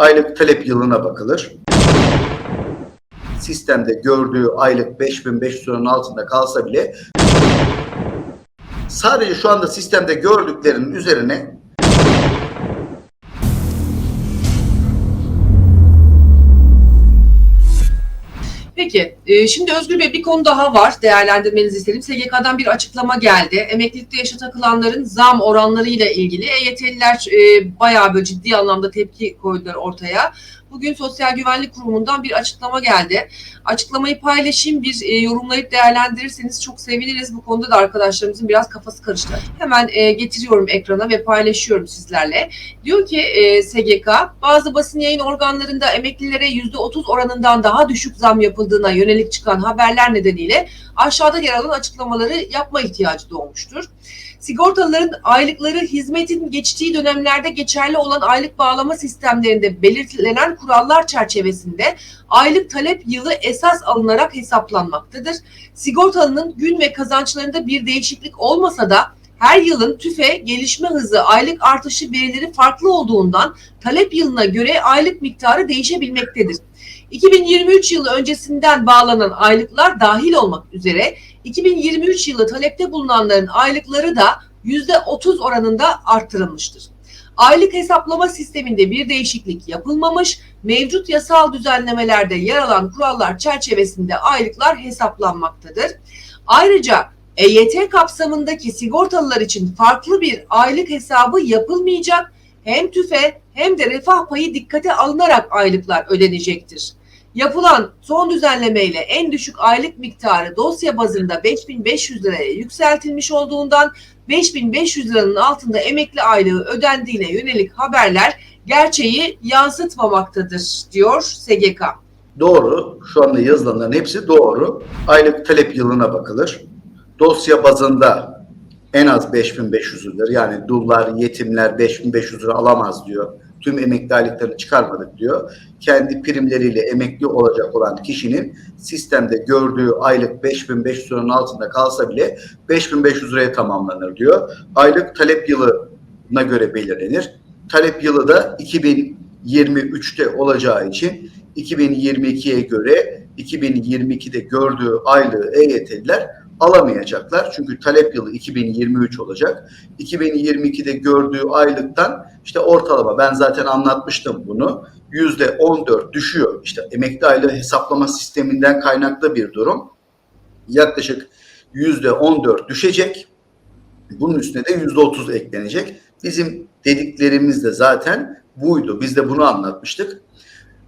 aylık talep yılına bakılır. Sistemde gördüğü aylık 5500 liranın altında kalsa bile sadece şu anda sistemde gördüklerinin üzerine Peki, e, şimdi Özgür Bey bir konu daha var değerlendirmenizi istedim. SGK'dan bir açıklama geldi. Emeklilikte yaşa takılanların zam oranlarıyla ilgili EYT'liler e, bayağı böyle ciddi anlamda tepki koydular ortaya. Bugün Sosyal Güvenlik Kurumu'ndan bir açıklama geldi. Açıklamayı paylaşayım, bir e, yorumlayıp değerlendirirseniz çok seviniriz. Bu konuda da arkadaşlarımızın biraz kafası karıştı. Hemen e, getiriyorum ekrana ve paylaşıyorum sizlerle. Diyor ki e, SGK, bazı basın yayın organlarında emeklilere %30 oranından daha düşük zam yapıldığına yönelik çıkan haberler nedeniyle aşağıda yer alan açıklamaları yapma ihtiyacı doğmuştur. Sigortalıların aylıkları hizmetin geçtiği dönemlerde geçerli olan aylık bağlama sistemlerinde belirtilen kurallar çerçevesinde aylık talep yılı esas alınarak hesaplanmaktadır. Sigortalının gün ve kazançlarında bir değişiklik olmasa da her yılın tüfe gelişme hızı aylık artışı verileri farklı olduğundan talep yılına göre aylık miktarı değişebilmektedir. 2023 yılı öncesinden bağlanan aylıklar dahil olmak üzere 2023 yılı talepte bulunanların aylıkları da %30 oranında arttırılmıştır. Aylık hesaplama sisteminde bir değişiklik yapılmamış, mevcut yasal düzenlemelerde yer alan kurallar çerçevesinde aylıklar hesaplanmaktadır. Ayrıca EYT kapsamındaki sigortalılar için farklı bir aylık hesabı yapılmayacak. Hem tüfe hem de refah payı dikkate alınarak aylıklar ödenecektir. Yapılan son düzenlemeyle en düşük aylık miktarı dosya bazında 5500 liraya yükseltilmiş olduğundan 5500 liranın altında emekli aylığı ödendiğine yönelik haberler gerçeği yansıtmamaktadır diyor SGK. doğru, şu anda yazılanların hepsi doğru. Aylık talep yılına bakılır. Dosya bazında en az 5500 lira yani dullar, yetimler 5500 lira alamaz diyor. Tüm emekli aylıklarını çıkarmadık diyor. Kendi primleriyle emekli olacak olan kişinin sistemde gördüğü aylık 5500 liranın altında kalsa bile 5500 liraya tamamlanır diyor. Aylık talep yılına göre belirlenir. Talep yılı da 2023'te olacağı için 2022'ye göre 2022'de gördüğü aylığı EYT'liler alamayacaklar. Çünkü talep yılı 2023 olacak. 2022'de gördüğü aylıktan işte ortalama ben zaten anlatmıştım bunu. Yüzde 14 düşüyor. İşte emekli aylığı hesaplama sisteminden kaynaklı bir durum. Yaklaşık yüzde 14 düşecek. Bunun üstüne de yüzde 30 eklenecek. Bizim dediklerimiz de zaten buydu. Biz de bunu anlatmıştık.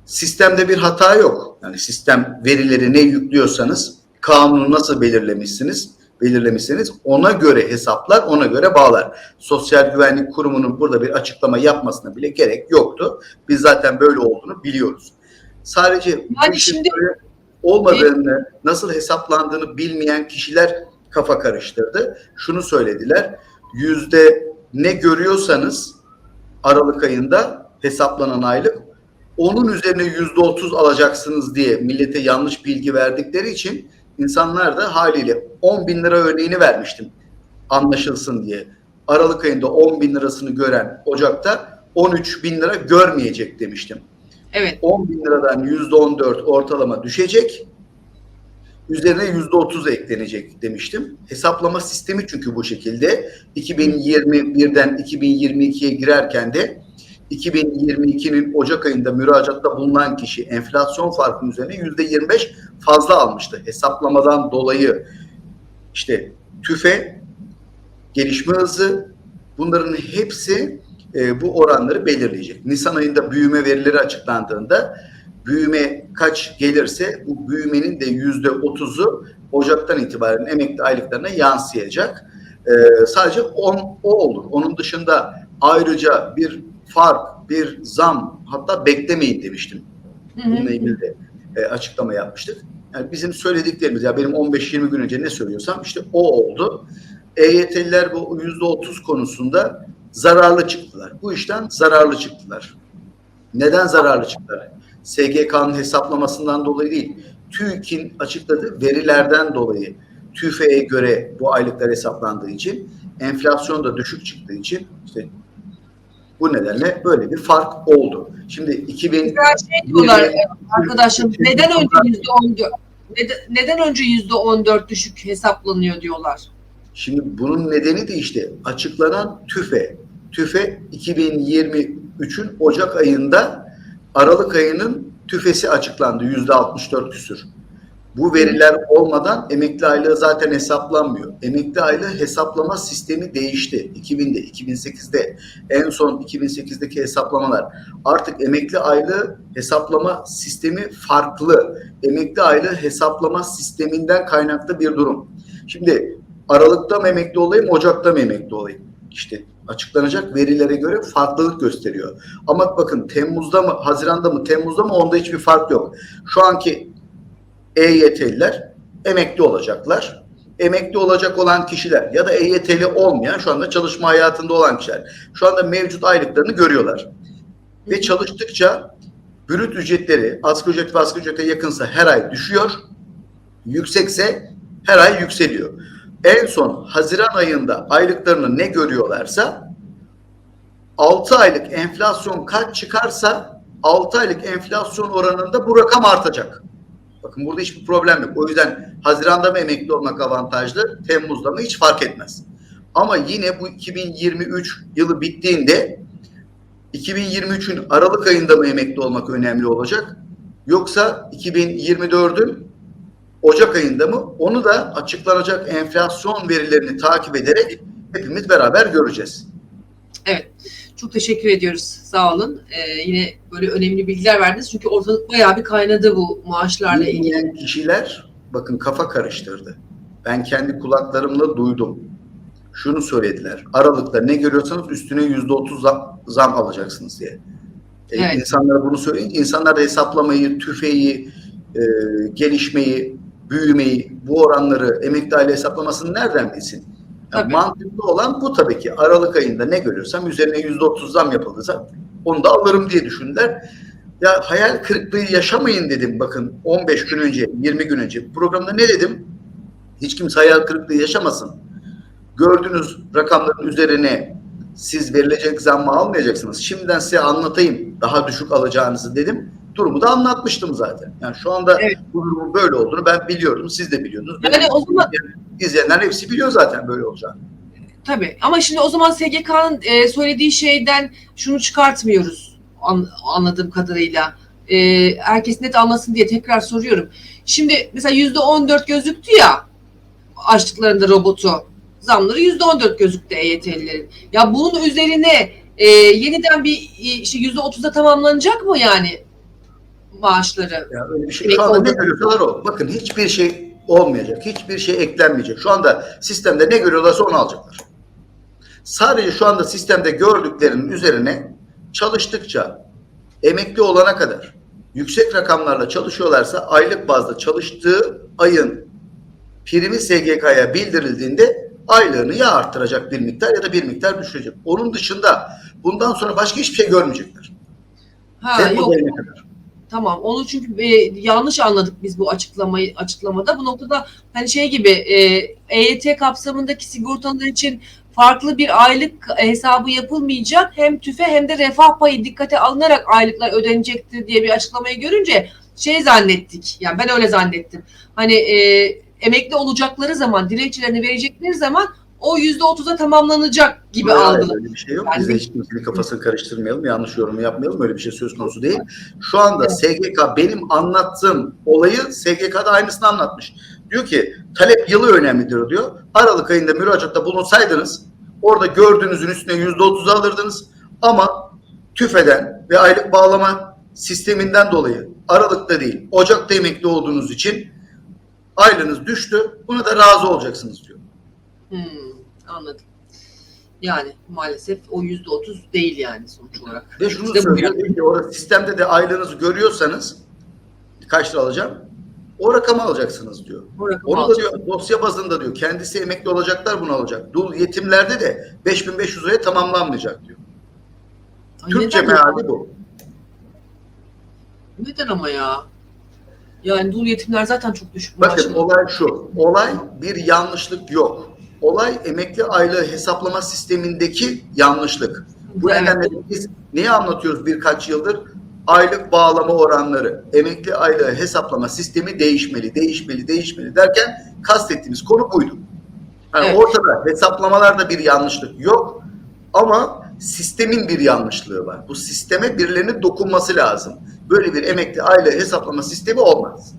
Sistemde bir hata yok. Yani sistem verileri ne yüklüyorsanız kanunu nasıl belirlemişsiniz? belirlemişseniz ona göre hesaplar, ona göre bağlar. Sosyal Güvenlik Kurumu'nun burada bir açıklama yapmasına bile gerek yoktu. Biz zaten böyle olduğunu biliyoruz. Sadece bu Yani işin şimdi- olmadığını, nasıl hesaplandığını bilmeyen kişiler kafa karıştırdı. Şunu söylediler. Yüzde ne görüyorsanız Aralık ayında hesaplanan aylık onun üzerine yüzde otuz alacaksınız diye millete yanlış bilgi verdikleri için insanlar da haliyle 10 bin lira örneğini vermiştim anlaşılsın diye. Aralık ayında 10 bin lirasını gören Ocak'ta 13 bin lira görmeyecek demiştim. Evet. 10 bin liradan yüzde 14 ortalama düşecek. Üzerine yüzde 30 eklenecek demiştim. Hesaplama sistemi çünkü bu şekilde. 2021'den 2022'ye girerken de 2022'nin Ocak ayında müracaatta bulunan kişi enflasyon farkının üzerine yüzde 25 fazla almıştı. Hesaplamadan dolayı işte tüfe, gelişme hızı bunların hepsi e, bu oranları belirleyecek. Nisan ayında büyüme verileri açıklandığında büyüme kaç gelirse bu büyümenin de yüzde otuzu Ocak'tan itibaren emekli aylıklarına yansıyacak. E, sadece on, o olur. Onun dışında ayrıca bir fark, bir zam hatta beklemeyin demiştim. Bununla ilgili de e, açıklama yapmıştık. Yani bizim söylediklerimiz ya benim 15-20 gün önce ne söylüyorsam işte o oldu. EYT'liler bu %30 konusunda zararlı çıktılar. Bu işten zararlı çıktılar. Neden zararlı çıktılar? SGK'nın hesaplamasından dolayı değil. TÜİK'in açıkladığı verilerden dolayı TÜFE'ye göre bu aylıklar hesaplandığı için enflasyon da düşük çıktığı için işte Bu nedenle böyle bir fark oldu. Şimdi 2000 Mesela şey diyorlar Yirmi- neden önce yüzde on neden, neden önce yüzde on dört düşük hesaplanıyor diyorlar. Şimdi bunun nedeni de işte açıklanan TÜFE. TÜFE 2023'ün Ocak ayında Aralık ayının TÜFE'si açıklandı. Yüzde 64 küsür. Bu veriler olmadan emekli aylığı zaten hesaplanmıyor. Emekli aylığı hesaplama sistemi değişti. 2000'de, 2008'de en son 2008'deki hesaplamalar. Artık emekli aylığı hesaplama sistemi farklı. Emekli aylığı hesaplama sisteminden kaynaklı bir durum. Şimdi Aralık'ta mı emekli olayım, Ocak'ta mı emekli olayım? İşte açıklanacak verilere göre farklılık gösteriyor. Ama bakın Temmuz'da mı, Haziran'da mı, Temmuz'da mı onda hiçbir fark yok. Şu anki EYT'liler emekli olacaklar. Emekli olacak olan kişiler ya da EYT'li olmayan şu anda çalışma hayatında olan kişiler şu anda mevcut aylıklarını görüyorlar. Ve çalıştıkça brüt ücretleri asgari ücret ve asgari ücrete yakınsa her ay düşüyor. Yüksekse her ay yükseliyor. En son Haziran ayında aylıklarını ne görüyorlarsa 6 aylık enflasyon kaç çıkarsa 6 aylık enflasyon oranında bu rakam artacak. Bakın burada hiçbir problem yok. O yüzden Haziran'da mı emekli olmak avantajlı, Temmuz'da mı hiç fark etmez. Ama yine bu 2023 yılı bittiğinde 2023'ün Aralık ayında mı emekli olmak önemli olacak? Yoksa 2024'ün Ocak ayında mı? Onu da açıklanacak enflasyon verilerini takip ederek hepimiz beraber göreceğiz. Çok teşekkür ediyoruz. Sağ olun. Ee, yine böyle önemli bilgiler verdiniz. Çünkü ortalık bayağı bir kaynadı bu maaşlarla ilgili. Kişiler bakın kafa karıştırdı. Ben kendi kulaklarımla duydum. Şunu söylediler. Aralıkta ne görüyorsanız üstüne yüzde otuz zam, zam alacaksınız diye. E, Evet. İnsanlara bunu söyleyince insanlar da hesaplamayı, tüfeği, e, gelişmeyi, büyümeyi, bu oranları emekli aile hesaplamasını nereden bilsin? Tabii. mantıklı olan bu tabii ki. Aralık ayında ne görüyorsam üzerine yüzde otuz zam yapıldıysa onu da alırım diye düşündüler. Ya hayal kırıklığı yaşamayın dedim bakın 15 gün önce, 20 gün önce programda ne dedim? Hiç kimse hayal kırıklığı yaşamasın. Gördüğünüz rakamların üzerine siz verilecek zammı almayacaksınız. Şimdiden size anlatayım daha düşük alacağınızı dedim. Durumu da anlatmıştım zaten. Yani şu anda Evet. bu durumun böyle olduğunu ben biliyordum. Siz de biliyordunuz. Yani o zaman İzleyenler hepsi biliyor zaten böyle olacağını. tabii ama şimdi o zaman SGK'nın e, söylediği şeyden şunu çıkartmıyoruz an- anladığım kadarıyla. E, herkes net anlasın diye tekrar soruyorum. Şimdi mesela yüzde on dört gözüktü ya açtıklarında robotu. Zamları yüzde on dört gözüktü EYT'lilerin. Ya bunun üzerine e, yeniden bir e, işte yüzde otuzda tamamlanacak mı yani maaşları? Ya öyle bir şey. Şu anda ne olacak. görüyorsalar o. Bakın hiçbir şey olmayacak. Hiçbir şey eklenmeyecek. Şu anda sistemde ne görüyorlarsa onu alacaklar. Sadece şu anda sistemde gördüklerinin üzerine çalıştıkça emekli olana kadar yüksek rakamlarla çalışıyorlarsa aylık bazda çalıştığı ayın primi SGK'ya bildirildiğinde aylığını ya arttıracak bir miktar ya da bir miktar düşürecek. Onun dışında bundan sonra başka hiçbir şey görmeyecekler. Ha, Temmuz yok. ayına kadar. Tamam. Onu çünkü e, yanlış anladık biz bu açıklamayı açıklamada. Bu noktada hani şey gibi e, EYT kapsamındaki sigortalar için farklı bir aylık hesabı yapılmayacak. Hem tüfe hem de refah payı dikkate alınarak aylıklar ödenecektir diye bir açıklamayı görünce şey zannettik. Yani ben öyle zannettim. Hani e, emekli olacakları zaman, dilekçelerini verecekleri zaman o yüzde otuza tamamlanacak gibi Hayır, algıladım. Öyle bir şey yok. Yani- Biz de hiç kimsenin kafasını karıştırmayalım, yanlış yorum yapmayalım. Öyle bir şey söz konusu değil. Şu anda SGK benim anlattığım olayı SGK'da aynısını anlatmış. Diyor ki talep yılı önemlidir diyor. Aralık ayında müracaatta bulunsaydınız orada gördüğünüzün üstüne yüzde otuz alırdınız. Ama tüfeden ve aylık bağlama sisteminden dolayı Aralık'ta değil Ocak'ta emekli olduğunuz için aylığınız düştü. Buna da razı olacaksınız diyor. Hmm, anladım. Yani maalesef o yüzde otuz değil yani sonuç olarak. Ve şunu İşte diyor ki, Orada sistemde de aylığınızı görüyorsanız kaç lira alacağım? O rakamı alacaksınız diyor. Bu rakamı Onu da alacak. diyor dosya bazında diyor. Kendisi emekli olacaklar bunu alacak. Dul yetimlerde de 5500 liraya tamamlanmayacak diyor. Ay, Türkçe meali bu. neden ama ya? Yani dul yetimler zaten çok düşük Bakın maaşlı. olay şu. Olay bir yanlışlık yok. Olay emekli aylığı hesaplama sistemindeki yanlışlık. Bu Evet. nedenle biz neyi anlatıyoruz birkaç yıldır? Aylık bağlama oranları, emekli aylığı hesaplama sistemi değişmeli, değişmeli, değişmeli derken kastettiğimiz konu buydu. Yani Evet. ortada hesaplamalarda bir yanlışlık yok ama sistemin bir yanlışlığı var. Bu sisteme birilerinin dokunması lazım. Böyle bir emekli aylığı hesaplama sistemi olmaz.